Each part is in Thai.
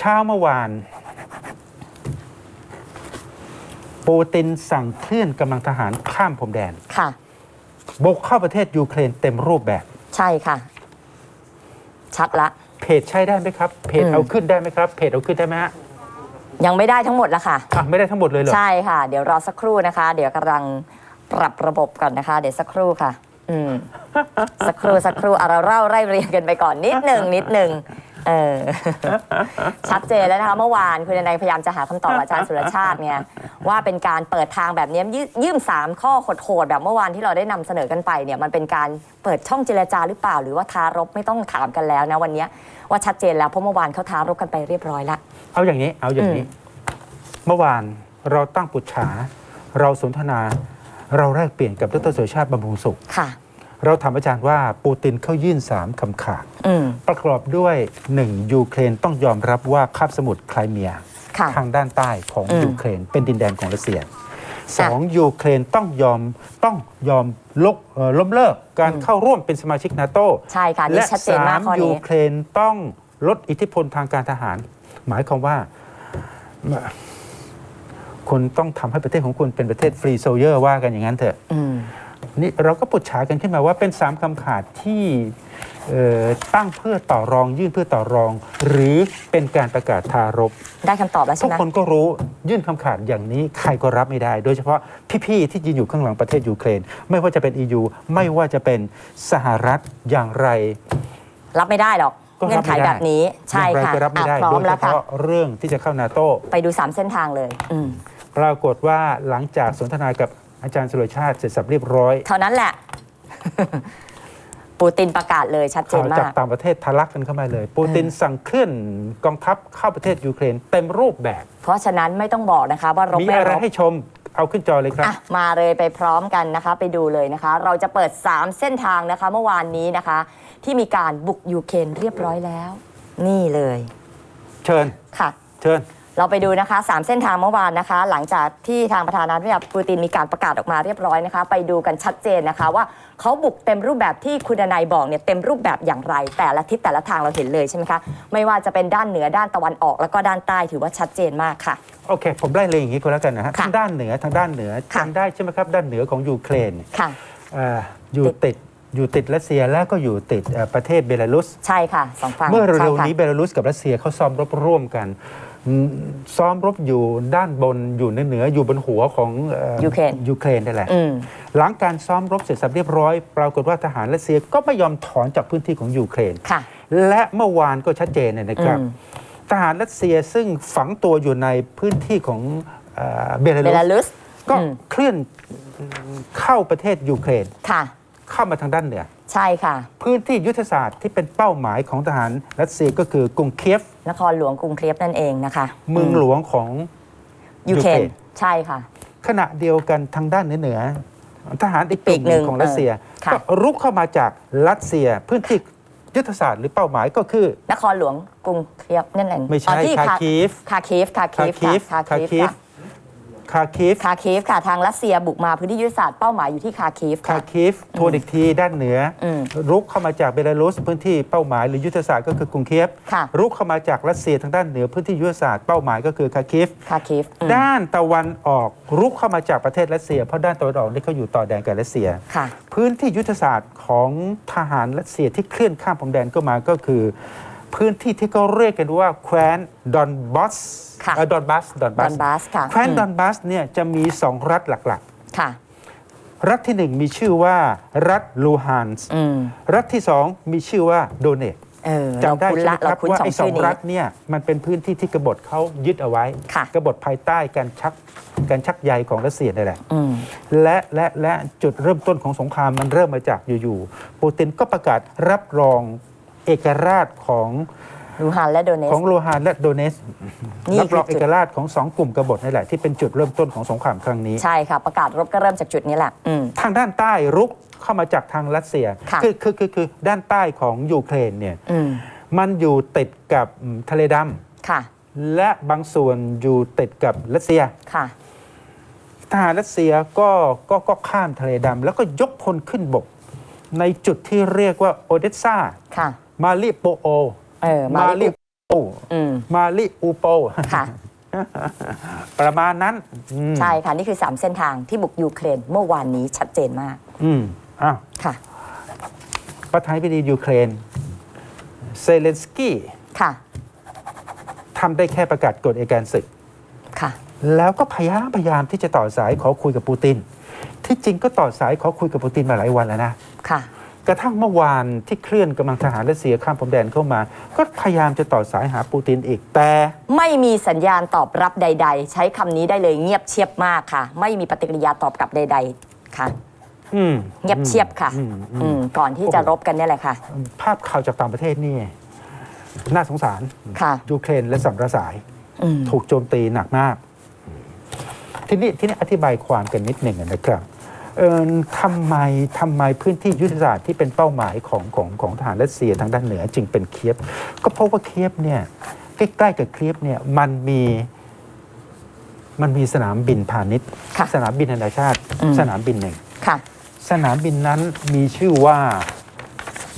เช้าเมื่อวาน ปูตินสั่งเคลื่อนกำลังทหารข้ามพรมแดน ค่ะ บุกเข้าประเทศยูเครนเต็มรูปแบบ ใช่ค่ะ ชัดละ เพจใช้ได้ไหมครับ เพจอืม เอาขึ้นได้ไหมครับ เพจเอาขึ้นได้ไหมฮะยังไม่ได้ทั้งหมดละค่ะ อะไม่ได้ทั้งหมดเลยเหรอ ใช่ค่ะ เดี๋ยวรอสักครู่นะคะ เดี๋ยวกำลังปรับระบบก่อนนะคะ เดี๋ยวสักครู่ค่ะ อืม สักครู่สักครู่อะเราเล่าไล่เรียงกันไปก่อนนิดหนึ่งนิดหนึ่ง เออ ชัดเจนแล้วนะคะเมื่อวานคุณนายพยายามจะหาคำตอบอาจารย์สุรชาติเนี่ยว่าเป็นการเปิดทางแบบนี้ยืยื่มสามข้อโหดๆแบบเมื่อวานที่เราได้นำเสนอกันไปเนี่ยมันเป็นการเปิดช่องเจรจาหรือเปล่า หรือว่าท้ารบไม่ต้องถามกันแล้วนะวันเนี้ยว่าชัดเจนแล้วเพราะเมื่อวานเขาท้ารบกันไปเรียบร้อยละ เอาอย่างนี้ เอาอย่างนี้ เมื่อวานเราตั้งปุจฉา เราสนทนา เราแลกเปลี่ยนกับดรสุรชาติบำรุงสุข ค่ะ เราถามอาจารย์ว่าปูตินเข้ายื่นสามคำขาดอืมประกอบด้วย 1. ยูเครนต้องยอมรับว่าคาบสมุทรไครเมียค่ะทางด้านใต้ของอืมยูเครนเป็นดินแดนของรัสเซียสองยูเครนต้องยอมต้องยอมลกเอ่อล้มเลิกการเข้าร่วมเป็นสมาชิกนาโตใช่ค่ะนี่และชัดเจนมากข้อยูนี้เครนต้องลดอิทธิพลทางการทหาร หมายความว่าคุณต้องทำให้ประเทศของคุณเป็นประเทศฟรีโซเยอร์ว่ากันอย่างนั้นเถอะอืม นี่เราก็ปุจฉากันขึ้นมาว่าเป็นสามคำขาดที่เอ่อตั้งเพื่อต่อรองยื่นเพื่อต่อรอง หรือเป็นการประกาศทารบได้คำตอบแล้วทุใช่กไหมคนก็รู้ยื่นคำขาดอย่างนี้ใครก็รับไม่ได้ โดยเฉพาะพี่ๆที่ยืนอยู่ข้างหลังประเทศยูเครน ไม่ว่าจะเป็น EU ไม่ว่าจะเป็นสหรัฐอย่างไร รับไม่ได้หรอกก็เงื่รัอบนไขไม่ได้แบบนี้ใช่อย่างไรค่ะก็รับไม่ได้อะพร้อโดมยเฉแล้วค่ะพาะเรื่องที่จะเข้านาโต้ไปดู 3 เส้นทางเลยอืมปรากฏว่าหลังจากสนทนากับ อาจารย์สุรชาติเสร็จสับเรียบร้อยเท่านั้นแหละ ปูตินประกาศเลยชัดเจข่านวมาจากก ต่างประเทศทะลักกันเข้ามาเลย ปูตินสั่งเคลื่อนกองทัพเข้าประเทศยูเครน เต็มรูปแบบ เพราะฉะนั้นไม่ต้องบอกนะคะ ว่ารบมีไม่อะไรรบ ให้ชมเอาขึ้นจอเลยครับ อะมาเลยไปพร้อมกันนะคะ ไปดูเลยนะคะ เราจะเปิด 3 เส้นทางนะคะ เมื่อวานนี้นะคะ ที่มีการบุกยูเครนเรียบร้อยแล้ว นี่เลยเชิญ ค่ะ เชิญ เราไปดูนะคะ3เส้นทางเมื่อวานนะคะ หลังจากที่ทางประธานาธิบดีปูตินมีการประกาศออกมาเรียบร้อยนะคะ ไปดูกันชัดเจนนะคะว่าเขาบุกเต็มรูปแบบที่คุณดนายบอกเนี่ยเต็มรูปแบบอย่างไร แต่ละทิศแต่ละทางเราเห็นเลยใช่ไหมคะ ไม่ว่าจะเป็นด้านเหนือด้านตะวันออก แล้วก็ด้านใต้ถือว่าชัดเจนมากค่ะ โอเค ผมไล่เลยอย่างนี้ก็แล้วกันนะฮะค่ะทางด้านเหนือทางด้านเหนือค่ะ จำได้ใช่ไหมครับ ด้านเหนือของยูเครนค่ะเอ่ออยู่ติดอยู่ติดรัสเซียแล้วก็อยู่ติดเอ่อประเทศเบลารุส ใช่ค่ะสองฝั่งเมื่อเร็วใช่ๆค่ะนี้เบลารุสกับรัสเซียเขาซ้อมรบร่วมกันอืม ซ้อมรบอยู่ด้านบนอยู่เหนือๆอยู่บนหัวของเอ่อยูเครนยูเครนนี่แหละอืมหลังการซ้อมรบเสร็จสับเรียบร้อย ปรากฏว่าทหารรัสเซียก็ไม่ยอมถอนจากพื้นที่ของยูเครนค่ะและเมื่อวานก็ชัดเจนเลยนะครับอืมทหารรัสเซียซึ่งฝังตัวอยู่ในพื้นที่ของเอ่อเบลาเบลารุสรุสก็อืมเคลื่อนเข้าประเทศยูเครนค่ะเข้ามาทางด้านเหนือ ใช่ค่ะ พื้นที่ยุทธศาสตร์ที่เป็นเป้าหมายของทหารรัสเซียก็คือกรุงเคียฟนครหลวงกรุงเคียฟนั่นเองนะคะเมืองหลวงของยูเครนยูเครนใช่ค่ะ ขณะเดียวกันทางด้านเหนือๆทหารอีกกลุ่มหนึ่งของรัสเซียเออค่ะก็รุกเข้ามาจากรัสเซียพื้นที่ยุทธศาสตร์หรือเป้าหมายก็คือ นครหลวงกรุงเคียฟนั่นเองไม่ใช่อ๋อที่คาคีฟคาคีฟคาคาคีฟคีฟค่ะคาคาคีคีฟฟ คาคีฟคาคีฟค่ะทางรัสเซียบุกมาพื้นที่ยุทธศาสตร์เป้าหมายอยู่ที่คาคีฟคาค่ะคีฟทวนอีกทีด้านเหนืออมรุกเข้ามาจากเบลารุสพื้นที่เป้าหมายหรือยุทธศาสตร์ก็คือกรุงเคียฟค่ะ รุกเข้ามาจากรัสเซียทางด้านเหนือพื้นที่ยุทธศาสตร์เป้าหมายก็คือคาคีฟคาคีฟอืมด้านตะวันออกรุกเข้ามาจากประเทศรัสเซีย เพราะด้านตะวันออกนี่เขาอยู่ต่อแดนกับรัสเซีย ค่ะ พื้นที่ยุทธศาสตร์ของทหารรัสเซียที่เคลื่อนข้ามพรมแดนก็มาก็คือ พื้นที่ที่เขาเรียกกันว่าแคว้นดอนบอสค่ะเอ่อดอนบัสดอนดบัอสนบาสค่ะแคว้นอืม ดอนบัสเนี่ยจะมีสองรัฐหลักค่ะ ๆ รัฐที่หนึ่งมีชื่อว่ารัฐลูฮานส์อืม รัฐที่สองมีชื่อว่าโดเนตเออเราจำได้คุ้นใช่ไหมละคเรารับคุ้นว่าสอไอ้งสอชื่องนี้ รัฐเนี่ยมันเป็นพื้นที่ที่กบฏเขายึดเอาไว้ ค่ะ กบฏภายใต้การชักการชักใยของรัสเซียนี่แหละ อืม และและและจุดเริ่มต้นของสงครามมันเริ่มมาจากอยู่ๆปูตินก็ประกาศรับรอง เอกราชของลูฮานและโดเนส ของโลฮานและโดเนสนี่รับรองคือจุด เอกราชของสองกลุ่มกบฏนี่แหละ ที่เป็นจุดเริ่มต้นของสงครามครั้งนี้ ใช่ค่ะ ประกาศรบก็เริ่มจากจุดนี้แหละ อืม ทางด้านใต้รุกเข้ามาจากทางรัสเซียค่ะ อคือคือคือด้านใต้ของยูเครนเนี่ยอืมมันอยู่ติดกับอืมทะเลดำค่ะ และบางส่วนอยู่ติดกับรัสเซีย ค่ะ ทหารรัสเซียก็ก็ก็ข้ามทะเลดำแล้วก็ยกพลขึ้นบก ในจุดที่เรียกว่าโอเดสซาค่ะ มาริโปโอ เออมามาลิริอืม มาลิอูโปค่ะ ประมาณนั้นอืมใช่ค่ะ นี่คือ 3 เส้นทางที่บุกยูเครนเมื่อวานนี้ชัดเจนมากอืมอ้าว ค่ะ ประธานาธิบดียูเครน เซเลนสกี้ค่ะทำได้แค่ประกาศกฎเอกการศึก ค่ะ แล้วก็พยายามพยายามที่จะต่อสายขอคุยกับปูติน ที่จริงก็ต่อสายขอคุยกับปูตินมาหลายวันแล้วนะ ค่ะ กระทั่งเมื่อวานที่เคลื่อนกำลังทหารรัสเซียข้ามพรมแดนเข้ามา ก็พยายามจะต่อสายหาปูตินอีกแต่ ไม่มีสัญญาณตอบรับใด ๆ ใช้คำนี้ได้เลยเงียบเชียบมากค่ะ ไม่มีปฏิกิริยาตอบกลับใด ๆ ค่ะ อืมเงียบเชียบค่ะ อืมอืมอืมก่อนที่จะรบกันเนี่ยแหละค่ะ ภาพข่าวจากต่างประเทศนี่ น่าสงสารค่ะ ยูเครนและสัมรสาย อืม ถูกโจมตีหนักมาก ทีนี้ทีนี้อธิบายความกันนิดหนึ่งนะครับ เออทำไมทำไมพื้นที่ยุทธศาสตร์ที่เป็นเป้าหมายของของของทหารรัสเซียทางด้านเหนือจึงเป็นเคียฟก็เพราะว่าเคียฟเนี่ยใกล้ๆกับเคียฟเนี่ยมันมีมันมีสนามบินพาณิชย์ค่ะสนามบินนานาชาติอืมสนามบินหนึ่งค่ะสนามบินนั้นมีชื่อว่า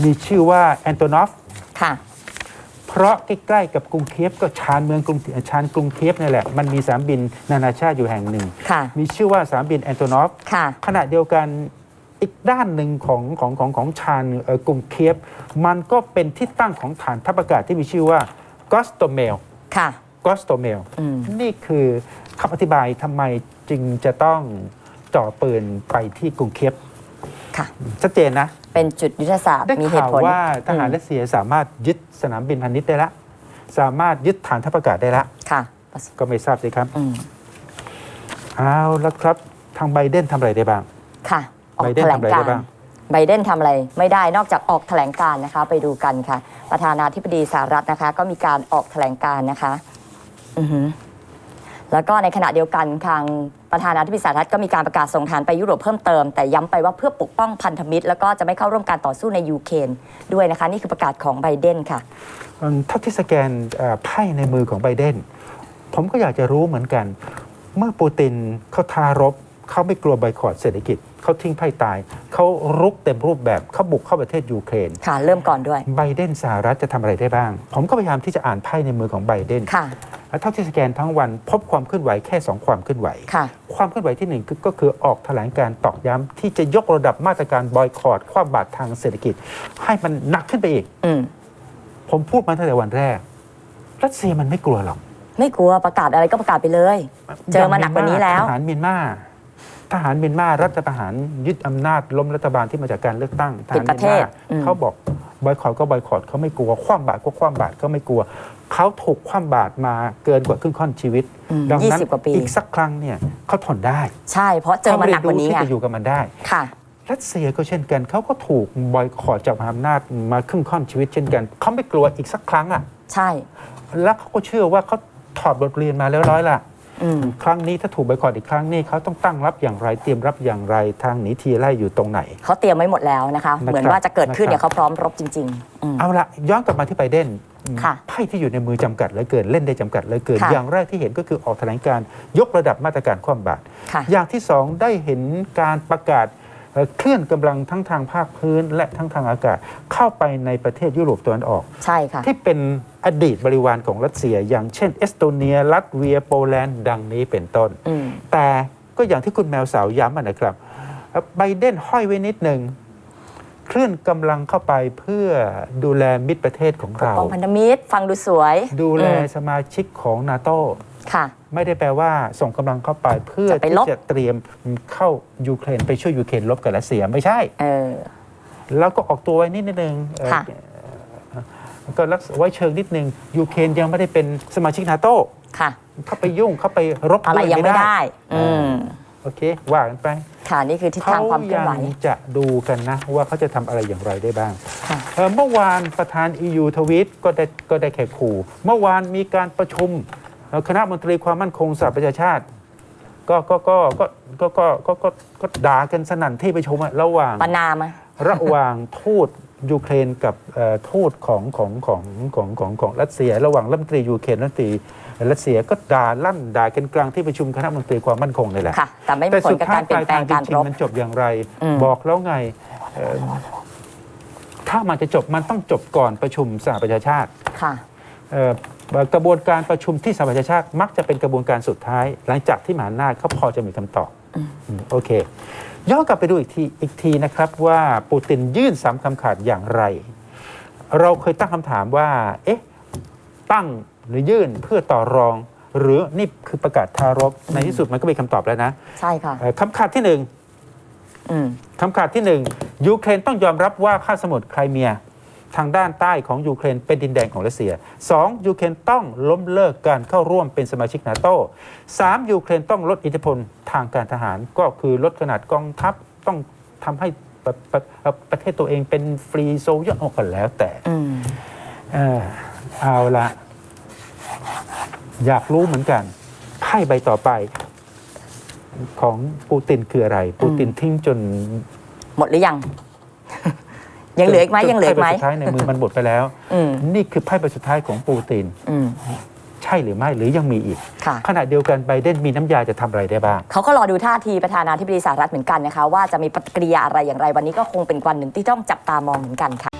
มีชื่อว่าแอนโตนอฟค่ะ เพราะใกล้ๆกับกรุงเคียฟก็ชานเมืองกรุงชานกรุงเคียฟนี่แหละมันมีสนามบินนานาชาติอยู่แห่งหนึ่ง ค่ะมีชื่อว่าสนามบินแอนโตนอฟ ค่ะ ขณะเดียวกันอีกด้านหนึ่งของของของของชานเอ่อกรุงเคียฟมันก็เป็นที่ตั้งของฐานทัพอากาศที่มีชื่อว่ากอสโตเมลค่ะ กอสโตเมล อืม นี่คือคำอธิบายทำไมจึงจะต้องจ่อปืนไปที่กรุงเคียฟ ค่ะ ชัดเจนนะ เป็นจุดยุทธศาสตร์ได้มีเหข่าตุวผล ว่าทหารอืมรัสเซียสามารถยึดสนามบินพาณิชย์ได้ละ สามารถยึดฐานทัพอากาศได้ละ ค่ะก็ไม่ทราบสิครับ อืมเอาละครับ ทางไบเดนทำอะไรได้บ้าง ค่ะ ออกไบเดนแถลทำงอะไรกาได้ร บ้าง ไบเดนทำอะไรไม่ได้นอกจากออกแถลงการนะคะ ไปดูกันค่ะ ประธานาธิบดีสหรัฐนะคะ ก็มีการออกแถลงการนะคะ อือหือแล้วก็ในขณะเดียวกันทาง ประธานาธิบดีสหรัฐก็มีการประกาศส่งฐานไปยุโรปเพิ่มเติม แต่ย้ำไปว่าเพื่อปกป้องพันธมิตร แล้วก็จะไม่เข้าร่วมการต่อสู้ในยูเครนด้วยนะคะ นี่คือประกาศของไบเดนค่ะอืมเท่าที่สแกนเอ่อไพ่ในมือของไบเดนผมก็อยากจะรู้เหมือนกัน เมื่อปูตินเขาทารบเขาไม่กลัวไบคอรดเศรษฐกิจเขาทิ้งไพ่ตาย เขารุกเต็มรูปแบบเขาบุกเข้าประเทศยูเครนค่ะเริ่มก่อนด้วยไบเดนสหรัฐจะทำอะไรได้บ้าง ผมก็พยายามที่จะอ่านไพ่ในมือของไบเดนค่ะ และเท่าที่สแกนทั้งวันพบความเคลื่อนไหวแค่ 2 ความเคลื่อนไหว ค่ะ ความเคลื่อนไหวที่หนึ่งคือก็คือออกแถลงการตอกย้ำที่จะยกระดับมาตรการบอยคอรดความบาดทางเศรษฐกิจ ให้มันหนักขึ้นไปอีก อืม ผมพูดมาตั้งแต่วันแรก รัสเซียมันไม่กลัวหรอกไม่กลัวประกาศอะไรก็ประกาศไปเลย เจอมาหนักกว่านี้แล้ว ทหารเมียนมาทหารเมียนมารัฐประหารยึดอำนาจล้มรัฐบาลที่มาจากการเลือกตั้งทหารปิดประเทศมียนมาอืม เขาบอก บอยคอรดก็บอยคอรดเขาไม่กลัว คว่ำบาตรก็คว่ำบาตรเขาไม่กลัว เขาถูกคว่ำบาตรมาเกินกว่าครึ่งค่อนชีวิต อืมดังยี่นั้นสิบกว่าปี อีกสักครั้งเนี่ยเขาทนได้ใช่ เพราะเจอมาหนักกว่านี้เขไงเรียรู้ที่จะอยู่กับมันได้ ค่ะ รัสเซียก็เช่นกันเขาก็ถูกบอยคอรดจากมหาอำนาจมาครึ่งค่อนชีวิตเช่นกันเขาไม่กลัวอีกสักครั้งอะ ใช่ แล้วเขาก็เชื่อว่าเขาถอดบทเรียนมาแล้วร้อยละอืม ครั้งนี้ถ้าถูกบอยคอรดอีกครั้งนี่เขาต้องตั้งรับอย่างไรเตรียมรับอย่างไรทางหนีทีไล่อยู่ตรงไหน เขาเตรียมไว้หมดแล้วนะคะนะครับเหมือนว่าจะเกิดขึ้นนะครับเนี่ยเขาพร้อมรบจริงๆอืมเอาละย้อนกลับมาที่ไบเดนค่ะไพ่ที่อยู่ในมือจำกัดเหลือเกินเล่นได้จำกัดเหลือเกินค่ะอย่างแรกที่เห็นก็คือออกแถลงการยกระดับมาตรการความบาตรค่ะอย่างที่สองได้เห็นการประกาศเอ่อเคลื่อนกำลังทั้งทางภาคพื้นและทั้งทางอากาศเข้าไปในประเทศยุโรปตะวันออก ใช่ค่ะที่เป็น อดีตบริวารของรัสเซีย อย่างเช่น เอสโตเนีย ลัตเวียโปแลนด์ดังนี้เป็นต้นอืมแต่ก็อย่างที่คุณแมวสาวย้ำอะนะครับเอ่อไบเดนห้อยไว้นิดหนึ่งเคลื่อนกำลังเข้าไปเพื่อดูแลมิตรประเทศของเราปองพันธมิตรฟังดูสวย ดูแลอืมสมาชิกของนาโตค่ะ ไม่ได้แปลว่าส่งกำลังเข้าไปเพื่อจะไปที่ลบจะเตรียมเข้ายูเครนไปช่วยยูเครนลบกับรัสเซียไม่ใช่เออแล้วก็ออกตัวไว้นิดนึงเอ่อค่ะเอ่อ ก็รักษาไว้เชิงนิดนึงยูเครนยังไม่ได้เป็นสมาชิกนาโตค่ะ เข้าไปยุ่งเข้าไปรบอะไรด้วยยังไม่ได้ อืม โอเค ว่ากันไปค่ะ นี่คือทิศทางความเคลื่อนยัไหวจะดูกันนะ ว่าเขาจะทำอะไรอย่างไรได้บ้างค่ะ เอ่อเมื่อวานประธาน EU ทวีตก็ได้ก็ได้แค่ขู่ เมื่อวานมีการประชุมเอ่อคณะมนตรีความมั่นคงสหประชาชาติ ก็ก็ก็ก็ก็ก็ก็ก็ก็ด่ากันสนั่นที่ประชุมอะระหว่างปนามอะระหว่างทูต ยูเครนกับเอ่อทูตของของของของของของรัสเซีย ระหว่างรัฐมนตรียูเครนรัฐมนตรีรัสเซียก็ด่าลั่นด่ากันกลางที่ประชุมคณะมนตรีความมั่นคงเลยแหละค่ะแต่ไม่มีแต่ผลสุดกับท้าการเปลี่ยนแปลงจการริรงบๆมันจบอย่างไรอืมบอกแล้วไงเอ่อถ้ามันจะจบมันต้องจบก่อนประชุมสหประชาชาติค่ะเอ่อกระบวนการประชุมที่สหประชาชาติมักจะเป็นกระบวนการสุดท้าย หลังจากที่มหาอำนาจเขาพอจะมีคำตอบ อืมโอเค ย้อนกลับไปดูอีกทีอีกทีนะครับว่าปูตินยื่นสามคำขาดอย่างไร เราเคยตั้งคำถามว่า เอ๊ะ ตั้งหรือยื่นเพื่อต่อรอง หรือนี่คือประกาศทารกในที่สุดมันก็มีคำตอบแล้วนะใช่ค่ะ เอ่อคำขาดที่หนึ่งอืม คำขาดที่หนึ่งยูเครนต้องยอมรับว่าคาบสมุทรไครเมีย ทางด้านใต้ของยูเครนเป็นดินแดนของรัสเซีย 2. ยูเครนต้องล้มเลิกการเข้าร่วมเป็นสมาชิกนาโต้ 3. ยูเครนต้องลดอิทธิพลทางการทหารก็คือลดขนาดกองทัพต้องทำให้ประประประเทศตัวเองเป็นฟรีโซลออกกันแล้วแต่อืมเออเอาละอยากรู้เหมือนกันไพ่ใบต่อไปของปูตินคืออะไร ปูตินทิ้งจน หมดหรือยัง ยังเหลืออีกไหม จนยังเหลืออีกไหมไพ่ใบสุดท้ายในมือมันหมดไปแล้ว อืมนี่คือไพ่ใบสุดท้ายของปูติน อืมใช่หรือไม่หรือยังมีอีก ค่ะ ขณะเดียวกันไบเดนมีน้ำยาจะทำอะไรได้บ้าง เขาก็รอดูท่าทีประธานาธิบดีสหรัฐเหมือนกันนะคะ ว่าจะมีปฏิกิริยาอะไรอย่างไรวันนี้ก็คงเป็นวันหนึ่งที่ต้องจับตามองเหมือนกันค่ะ